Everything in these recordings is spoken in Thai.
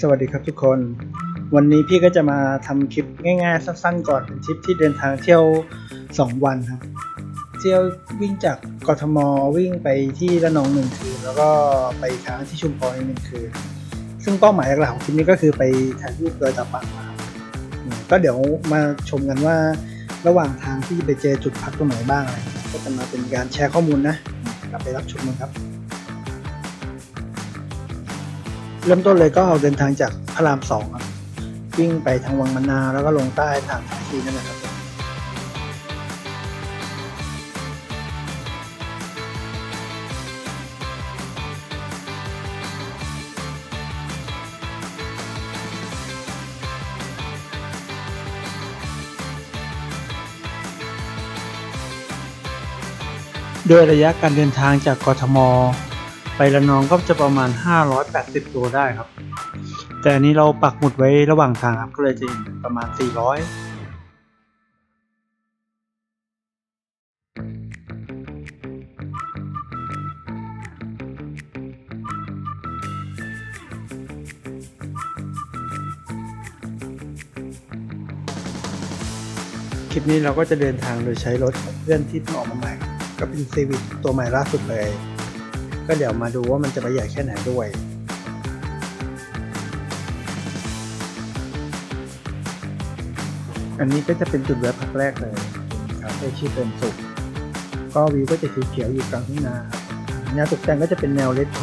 สวัสดีครับทุกคน วันนี้พี่ก็จะมาทำคลิปง่ายๆ สั้นๆ ก่อนเป็นทริปที่เดินทางเที่ยว 2 วันครับ เที่ยววิ่งจากกทมวิ่งไปที่ระนองหนึ่งคืนแล้วก็ไปค้างที่ชุมพรอีกหนึ่งคืนซึ่งเป้าหมายหลักของคลิปนี้ก็คือไปถ่ายรูปโดยตาปังมาครับก็เดี๋ยวมาชมกันว่าระหว่างทางที่ไปเจอจุดพักตรงไหนบ้างอะไรก็จะมาเป็นการแชร์ข้อมูลนะกลับไปรับชมกันครับ เริ่มต้นเลยก็เดินทางจากพระรามสองครับวิ่งไปทางวังมะนาวแล้วก็ลงใต้ทางสายชีนั่นแหละครับโดยระยะการเดินทางจากกทม ไประนองก็จะประมาณ 580 ตัวได้ครับ แต่อันนี้เราปักหมุดไว้ระหว่างทางครับก็เลยจะเห็นประมาณ 400คลิปนี้เราก็จะเดินทางโดยใช้รถของเพื่อนที่เพิ่งออกมาใหม่ ก็เป็นซีวิ c ตัวใหม่ล่าสุดเลย ก็เดี๋ยวมาดูว่ามันจะประหยัดแค่ไหนด้วยอันนี้ก็จะเป็นจุดแวะพักแรกเลยคาเฟ่ชื่อเติมสุขก็วิวก็จะเขียวๆอยู่กลางทุ่งนาครับแนตกแต่งก็จะเป็นแนวเลทโท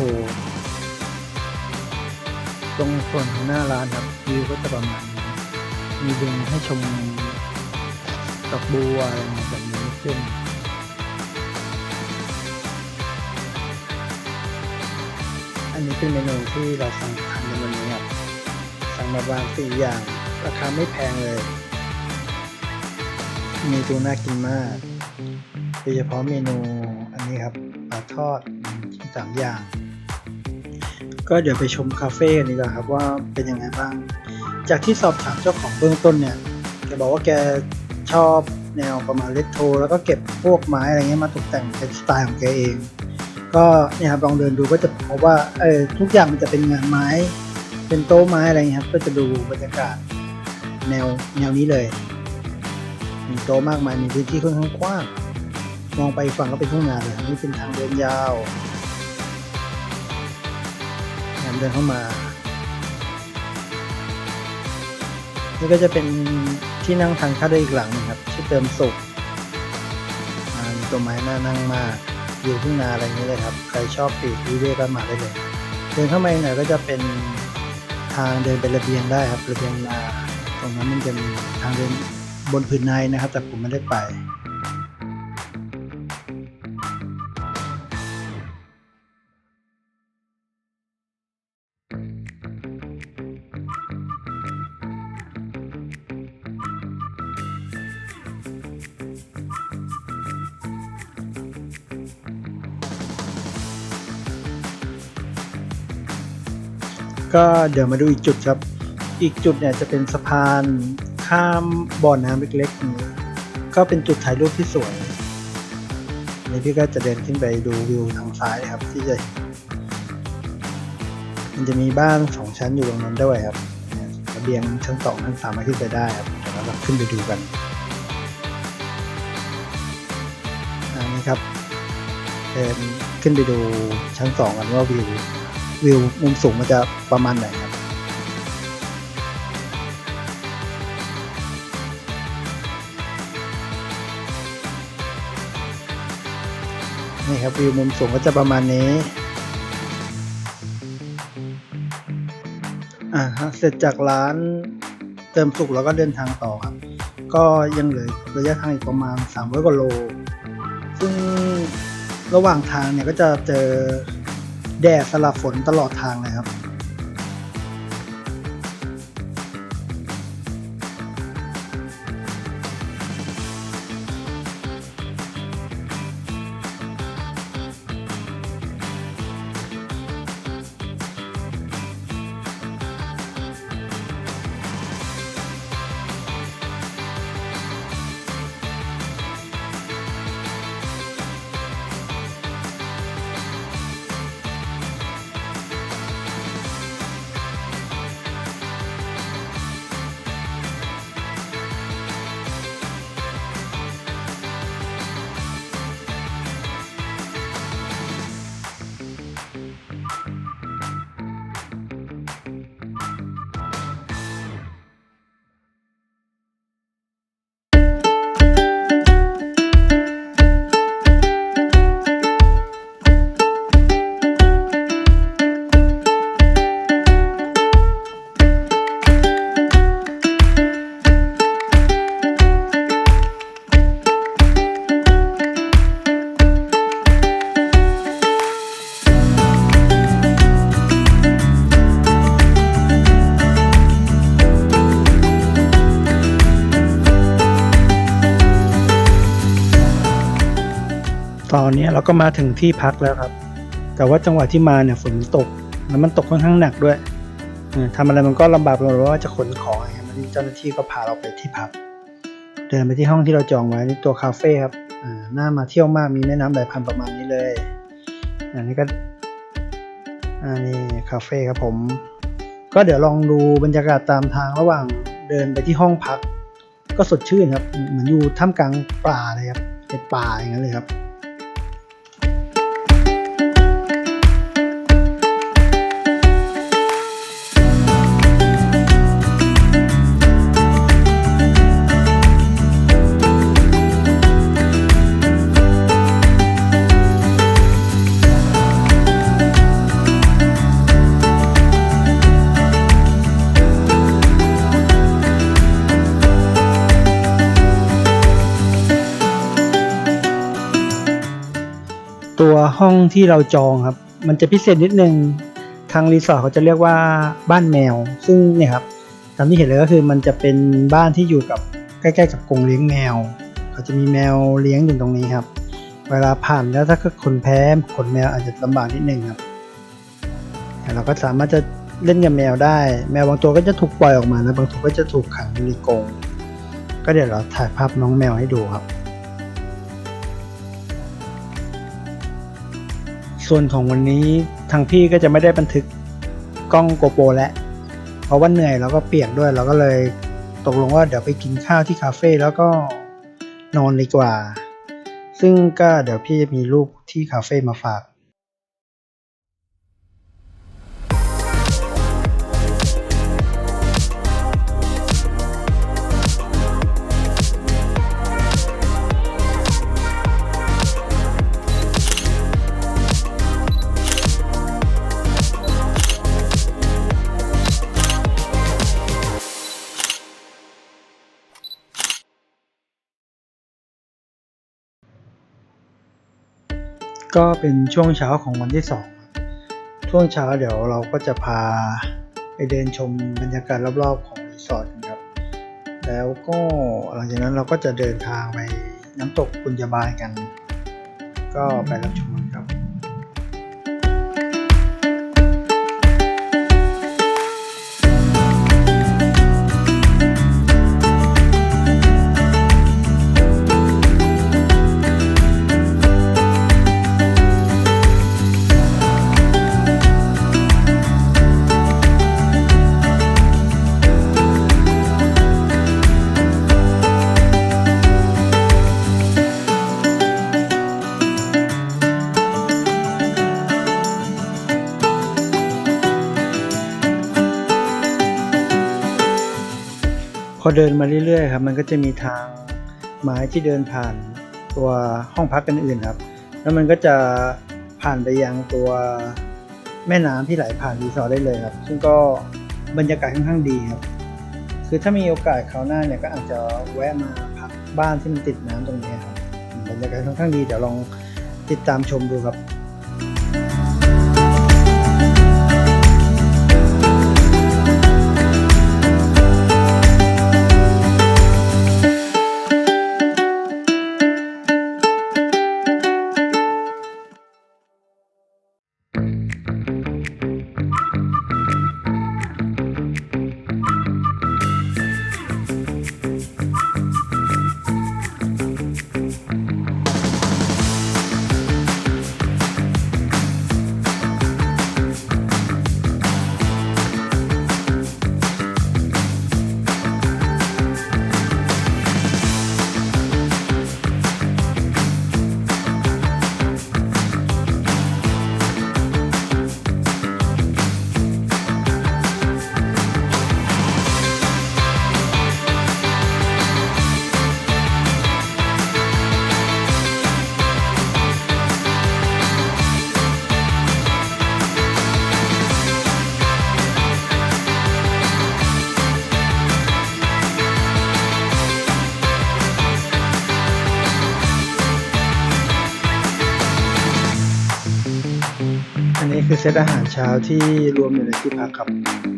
ตรงส่วนของหน้าร้านครับวิวก็จะประมาณนี้มีดึงให้ชมดอกบัวอะไรแบบนี้ขึ้น อันนี้เป็นเมนูที่เราสั่งทำในวันนี้ครับสั่งมาวางสี่อย่าง ราคาไม่แพงเลยเมนูน่ากินมากโดยเฉพาะเมนูอันนี้ครับปลาทอดที่สามอย่าง ก็เดี๋ยวไปชมคาเฟ่กันดีกว่าครับว่าเป็นยังไงบ้าง จากที่สอบถามเจ้าของเบื้องต้นเนี่ยแกบอกว่าแกชอบแนวประมาณเลตโทแล้วก็เก็บพวกไม้อะไรเงี้ยมาตกแต่งเป็นสไตล์ของแกเอง ก็เนี่ยครับลองเดินดูก็จะพบว่าเออทุกอย่างมันจะเป็นงานไม้ เป็นโต๊ะไม้อะไรเงี้ยครับ ก็จะดูบรรยากาศแนวแนวนี้เลย มีโต๊ะมากมายมีพื้นที่ค่อนข้างกว้างมองไปฝั่งก็เป็นทุ่งนาเลยนี่เป็นทางเดินยาวเดินเข้ามา นี่ก็จะเป็นที่นั่งทานข้าได้อีกหลังนึงครับชื่อเติมสุขมีต้นไม้น่านั่งมาก อยู่ทุ่งนาอะไรอย่างนี้เลยครับ ใครชอบปีกวิเวกก็มาได้เลย เดินเข้ามาอีกหน่อยก็จะเป็นทางเดินไประเบียงได้ครับระเบียงนาตรงนั้นมันจะมีทางเดินบนพื้นในนะครับ แต่ผมไม่ได้ไป ก็เดี๋ยวมาดูอีกจุดครับ อีกจุดเนี่ยจะเป็นสะพานข้ามบ่อน้ำเล็กๆนี้ก็เป็นจุดถ่ายรูปที่สวยนี่พี่ก็จะเดินขึ้นไปดูวิวทางซ้ายครับ ที่จะมันจะมีบ้านสองชั้นอยู่ตรงนั้นด้วยครับเนี่ยระเบียงชั้นสองชั้นสามารถขึ้นไปได้ครับเดี๋ยวเราขึ้นไปดูกันอันนี้ครับเดินขึ้นไปดูชั้นสองกันว่าวิว วิวมุมสูงมันจะประมาณไหนครับ นี่ครับวิวมุมสูงก็จะประมาณนี้ อ่าฮะเสร็จจากร้านเติมสุกแล้วก็เดินทางต่อครับ ก็ยังเหลือระยะทางอีกประมาณ300กว่าโล ซึ่งระหว่างทางเนี่ยก็จะเจอ แดดสลับฝนตลอดทางเลยครับ ตอนนี้เราก็มาถึงที่พักแล้วครับ แต่ว่าจังหวะที่มาเนี่ยฝนตก แล้วมันตกค่อนข้างหนักด้วยเออทำอะไรมันก็ลำบากไปหมดว่าจะขนของอะไรเงี้ยมันเจ้าหน้าที่ก็พาเราไปที่พัก เดินไปที่ห้องที่เราจองไว้นี่ตัวคาเฟ่ครับอ่าน่ามาเที่ยวมากมีแม่น้ำไหลผ่านประมาณนี้เลย อันนี้ก็อันนี้คาเฟ่ครับผม ก็เดี๋ยวลองดูบรรยากาศตามทางระหว่างเดินไปที่ห้องพัก ก็สดชื่นครับ เหมือนอยู่ท่ามกลางป่าเลยครับเป็นป่าอย่างนั้นเลยครับ ห้องที่เราจองครับ มันจะพิเศษนิดนึงทางรีสอร์ทเขาจะเรียกว่าบ้านแมว ซึ่งเนี่ยครับตามที่เห็นเลยก็คือมันจะเป็นบ้านที่อยู่กับใกล้ๆ กับกรงเลี้ยงแมวเขาจะมีแมวเลี้ยงอยู่ตรงนี้ครับ เวลาผ่านแล้วถ้าเกิดคนแพ้ขนแมวอาจจะลำบากนิดนึงครับแต่เราก็สามารถจะเล่นกับแมวได้ แมวบางตัวก็จะถูกปล่อยออกมานะบางตัวก็จะถูกขังอยู่ในกรงก็เดี๋ยวเราถ่ายภาพน้องแมวให้ดูครับ ส่วนของวันนี้ทางพี่ก็จะไม่ได้บันทึกกล้องโกโปรแล้วเพราะว่าเหนื่อยแล้วก็เปียกด้วยเราก็เลยตกลงว่าเดี๋ยวไปกินข้าวที่คาเฟ่แล้วก็นอนดีกว่า ซึ่งก็เดี๋ยวพี่จะมีรูปที่คาเฟ่มาฝาก ก็เป็นช่วงเช้าของวันที่สองช่วงเช้าเดี๋ยวเราก็จะพาไปเดินชมบรรยากาศรอบๆของรีสอร์ทกันครับ แล้วก็หลังจากนั้นเราก็จะเดินทางไปน้ำตกปุญญาบายกัน ก็ไปรับชม เดินมาเรื่อยๆครับ มันก็จะมีทางไม้ที่เดินผ่านตัวห้องพักกันอื่นครับ แล้วมันก็จะผ่านไปยังตัวแม่น้ำที่ไหลผ่านรีสอร์ทได้เลยครับ ซึ่งก็บรรยากาศค่อนข้างดีครับ คือถ้ามีโอกาสคราวหน้าเนี่ยก็อาจจะแวะมาพักบ้านที่มันติดน้ำตรงนี้ครับ บรรยากาศค่อนข้างดีเดี๋ยวลองติดตามชมดูครับ เซตอาหารเช้าที่รวมอยู่ในที่พักครับ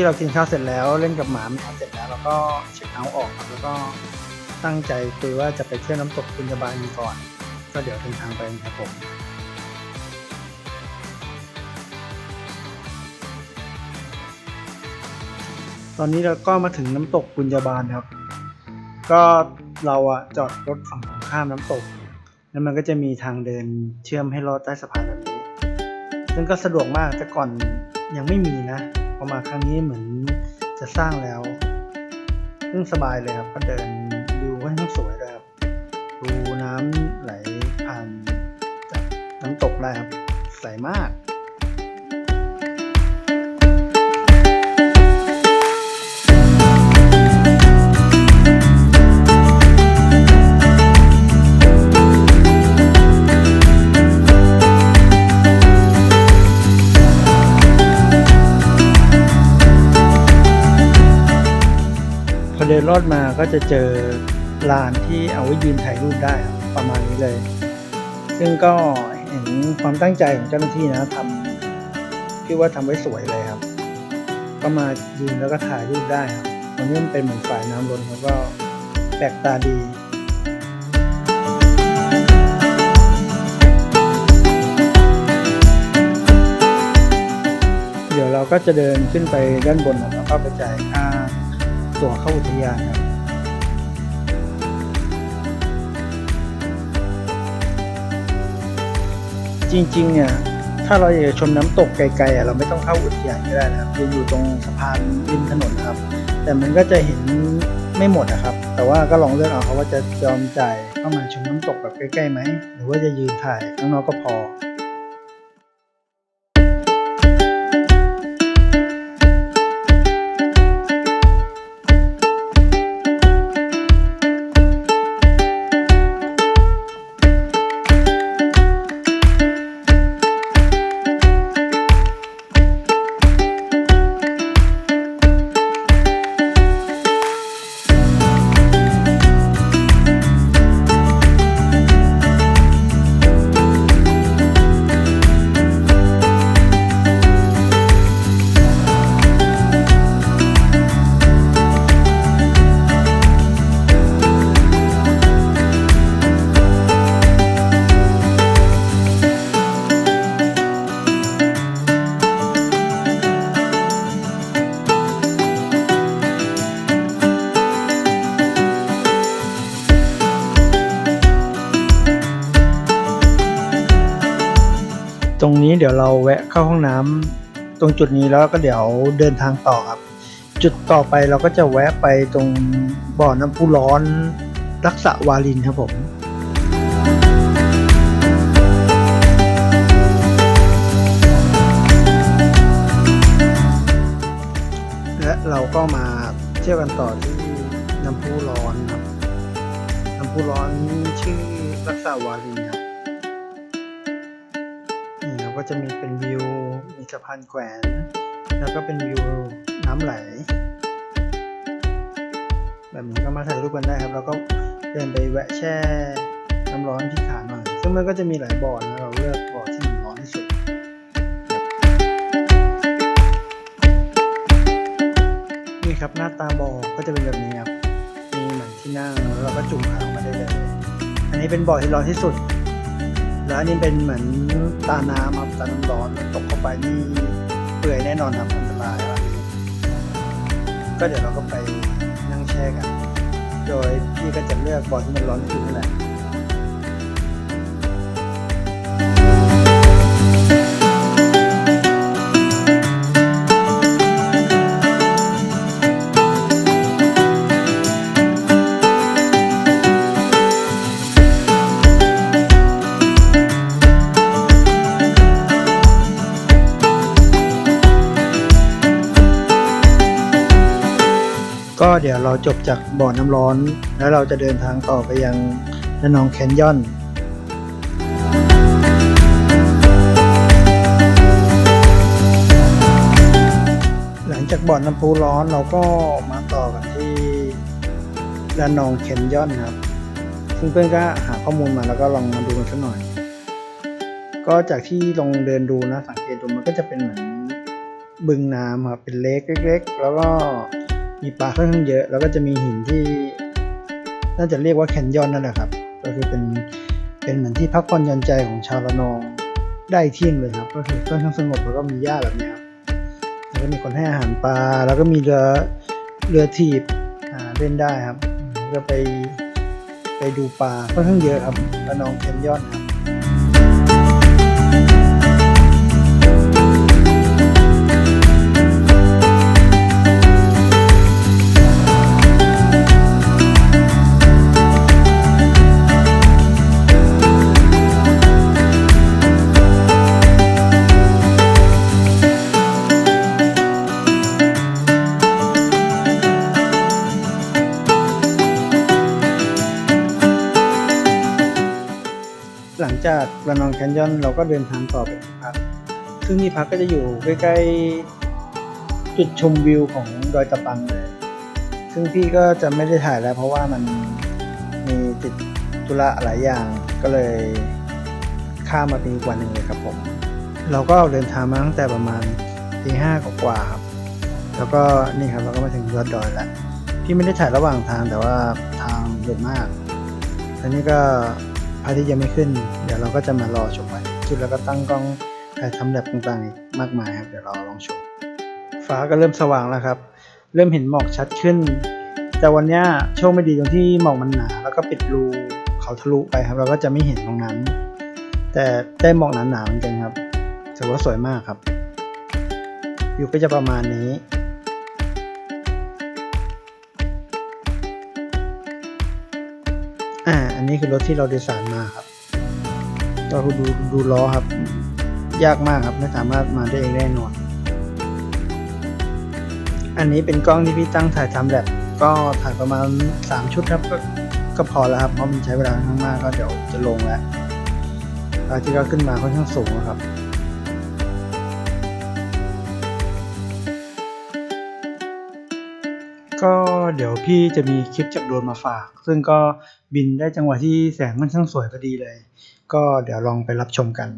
ที่เรากินข้าวเสร็จแล้วเล่นกับหมามันเสร็จแล้วเราก็เช็คเอาท์ออกครับแล้วก็ตั้งใจคุยว่าจะไปเที่ยวน้ำตกปุญญาบาลีก่อน ก็เดี๋ยวเดินทางไปครับผมตอนนี้เราก็มาถึงน้ำตกปุญญาบาลครับ ก็เราอะจอดรถฝั่งตรงข้ามน้ำตก แล้วมันก็จะมีทางเดินเชื่อมให้ลอดใต้สะพานแบบนี้ ซึ่งก็สะดวกมากแต่ก่อนยังไม่มีนะ พอมาครั้งนี้เหมือนจะสร้างแล้วซึ่งสบายเลยครับก็เดินวิวค่อนข้างสวยเลยครับดูน้ำไหลผ่านจากน้ำตกได้ครับใสมาก พอเดินลอดมาก็จะเจอลานที่เอาไว้ยืนถ่ายรูปได้ประมาณนี้เลย ซึ่งก็เห็นความตั้งใจของเจ้าหน้าที่นะทำที่ว่าทำไว้สวยเลยครับ ก็มายืนแล้วก็ถ่ายรูปได้ครับตรงนี้มันเป็นเหมือนฝ่ายน้ำล้นแล้วก็แปลกตาดีเดี๋ยวเราก็จะเดินขึ้นไปด้านบนแล้วก็ไปจ่ายค่า ตั๋วเข้าอุทยานครับจริงๆ เนี่ย ถ้าเราอยากจะชมน้ำตกไกลๆอะเราไม่ต้องเข้าอุทยานก็ได้นะครับยืนอยู่ตรงสะพานริมถนนนะครับ แต่มันก็จะเห็นไม่หมดนะครับ แต่ว่าก็ลองเลือกเอาครับว่าจะยอมจ่ายเข้ามาชมน้ำตกแบบใกล้ๆไหม หรือว่าจะยืนถ่ายข้างนอกก็พอ เดี๋ยวเราแวะเข้าห้องน้ำตรงจุดนี้แล้วก็เดี๋ยวเดินทางต่อครับ จุดต่อไปเราก็จะแวะไปตรงบ่อน้ำพุร้อนรักษาวาลินครับผมและเราก็มาเที่ยวกันต่อที่น้ำพุร้อนครับน้ำพุร้อนชื่อรักษาวาลิน จะมีเป็นวิว มีสะพานแขวน แล้วก็เป็นวิวน้ำไหล แบบนี้ก็มาถ่ายรูปกันได้ครับ แล้วก็เดินไปแวะแช่น้ำร้อนที่ขาหน่อย ซึ่งมันก็จะมีหลายบ่อนะเราเลือกบ่อที่มันร้อนที่สุดนี่ครับหน้าตาบ่อก็จะเป็นแบบนี้ครับ มีเหมือนที่นั่งแล้วเราก็จุ่มขาออกมาได้เลย อันนี้เป็นบ่อที่ร้อนที่สุด แล้วนี่เป็นเหมือนตาน้ำครับตาน้ำร้อนตกเข้าไปนี่เปื่อยแน่นอนครับอันตรายครับก็เดี๋ยวเราก็ไปนั่งแช่กัน โดยพี่ก็จะเลือกบ่อที่มันร้อนที่สุดนั่นแหละ เดี๋ยวเราจบจากบ่อน้ำร้อน แล้วเราจะเดินทางต่อไปยังระนองแคนยอนหลังจากบ่อน้ำพุร้อนเราก็มาต่อกันที่ระนองแคนยอนครับ ซึ่งเพื่อนก็หาข้อมูลมาแล้วก็ลองมาดูกันสักหน่อย ก็จากที่ลองเดินดูนะสังเกตดูมันก็จะเป็นเหมือนบึงน้ำครับเป็นเลกเล็ก ๆ แล้วก็ มีปลาค่อนข้างเยอะ แล้วก็จะมีหินที่ น่าจะเรียกว่าแคนยอนนั่นแหละครับ ก็คือเป็นเป็นเหมือนที่พักผ่อนหย่อนใจของชาวระนองได้ที่นึงเลยครับ ก็คือค่อนข้างสงบแล้วก็มีหญ้าแบบนี้ครับแล้วก็มีคนให้อาหารปลา แล้วก็มีเรือเรือถีบอ่าเล่นได้ครับแล้วก็ไปไปดูปลาค่อนข้างเยอะครับระนองแคนยอนครับ จากระนองแคนยอนเราก็เดินทางต่อไปที่พัก ซึ่งที่พักก็จะอยู่ใกล้ๆจุดชมวิวของดอยตะปังเลย ซึ่งพี่ก็จะไม่ได้ถ่ายแล้ว เพราะว่ามันมีติดธุระหลายอย่างก็เลยข้ามมาเป็นอีกวันหนึ่งเลยครับผม เราก็เดินทางมาตั้งแต่ประมาณตีห้ากว่าครับ แล้วก็นี่ครับเราก็มาถึงยอดดอยแล้ว พี่ไม่ได้ถ่ายระหว่างทางแต่ว่าทางเยอะมากอันนี้ก็ พระอาทิตย์ยังไม่ขึ้น เดี๋ยวเราก็จะมารอชมวันขึ้นแล้วก็ตั้งกล้องถ่ายทำแลบต่างๆอีกมากมายครับเดี๋ยวเราลองชม ฟ้าก็เริ่มสว่างแล้วครับ เริ่มเห็นหมอกชัดขึ้น แต่วันนี้โชคไม่ดีตรงที่หมอกมันหนา แล้วก็ปิดรูเขาทะลุไปครับ เราก็จะไม่เห็นตรงนั้น แต่ได้หมอกหนาๆเหมือนกันครับถือว่าสวยมากครับวิวก็จะประมาณนี้ อ่า อันนี้คือรถที่เราโดยสารมาครับก็คือดูดูล้อครับ ยากมากครับไม่สามารถมาได้เองแน่นอน อันนี้เป็นกล้องที่พี่ตั้งถ่ายทำแบบก็ถ่ายประมาณ 3 ชุดครับก็ก็พอแล้วครับเพราะมันใช้เวลาค่อนข้างมากก็เดี๋ยวจะลงแล้วระอาที่ก็ขึ้นมาค่อนข้างสูงนะครับ ก็เดี๋ยวพี่จะมีคลิปจากโดรนมาฝาก ซึ่งก็บินได้จังหวะที่แสงค่อนข้างสวยพอดีเลย ก็เดี๋ยวลองไปรับชมกัน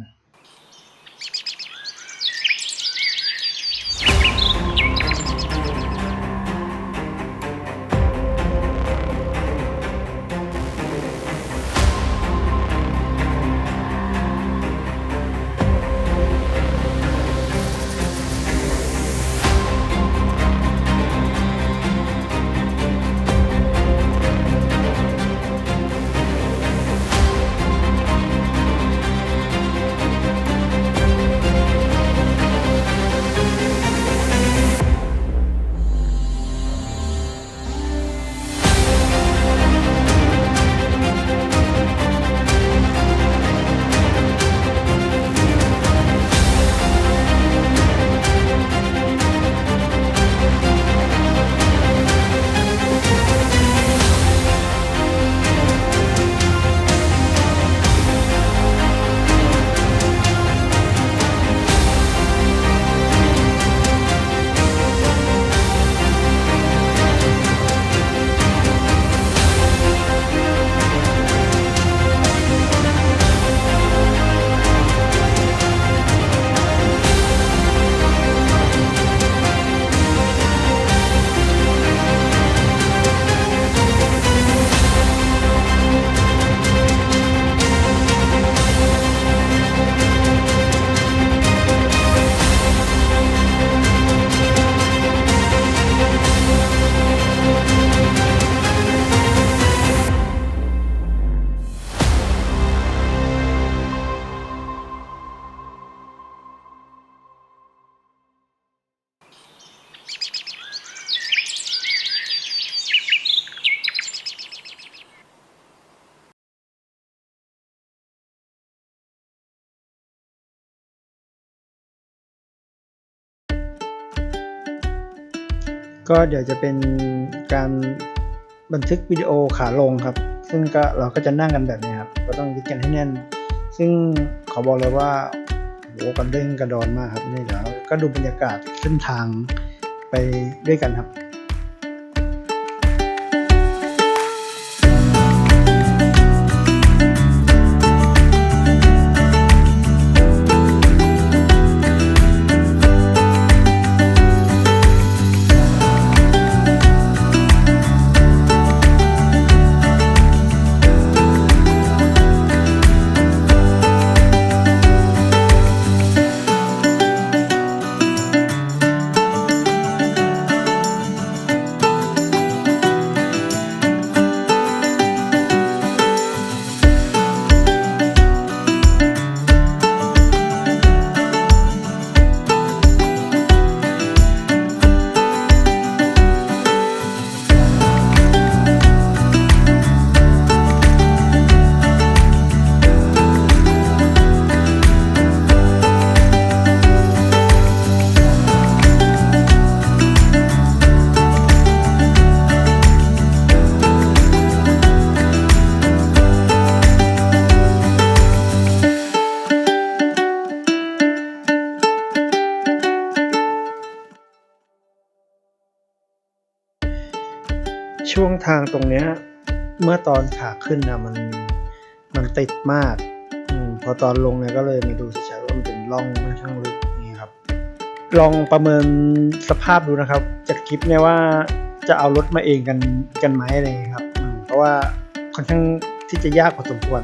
ก็เดี๋ยวจะเป็นการบันทึกวิดีโอขาลงครับ ซึ่งก็เราก็จะนั่งกันแบบนี้ครับ ก็ต้องยึดกันให้แน่น ซึ่งขอบอกเลยว่าโหกันเด้งกระดอนมากครับนี่เดี๋ยวก็ดูบรรยากาศเส้นทางไปด้วยกันครับ ช่วงทางตรงเนี้ยเมื่อตอนขาขึ้นนะมันมันติดมากอมพอตอนลงเนี่ยก็เลยมาดูชัดๆว่ามันเป็นร่องค่อนข้างลึกนี่ครับ ลองประเมินสภาพดูนะครับจากคลิปเนี่ยว่าจะเอารถมาเองกันกันไหมอะไรเงี้ยครับ เพราะว่าค่อนข้างที่จะยากพอสมควร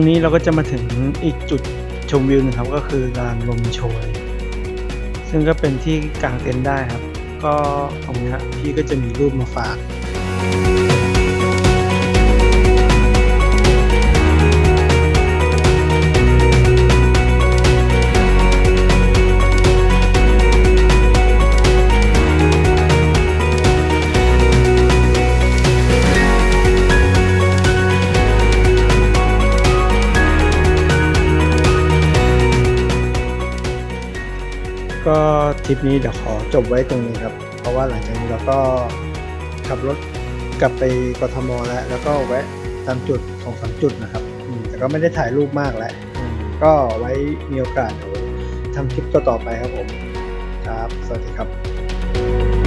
รงนี้เราก็จะมาถึงอีกจุดชมวิวหนึงครับก็คือลานลมโชย ซึ่งก็เป็นที่กางเต็นท์ได้ครับ ก็ตรงนี้พี่ก็จะมีรูปมาฝาก ก็ทริปนี้เดี๋ยวขอจบไว้ตรงนี้ครับ เพราะว่าหลังจากนี้เราก็ขับรถกลับไปกทมแล้ว แล้วก็แวะตามจุดสองสามจุดนะครับอืมแต่ก็ไม่ได้ถ่ายรูปมากแล้วอืมก็ไว้มีโอกาสเดี๋ยวทำคลิปต่อๆไปครับผม ครับ สวัสดีครับ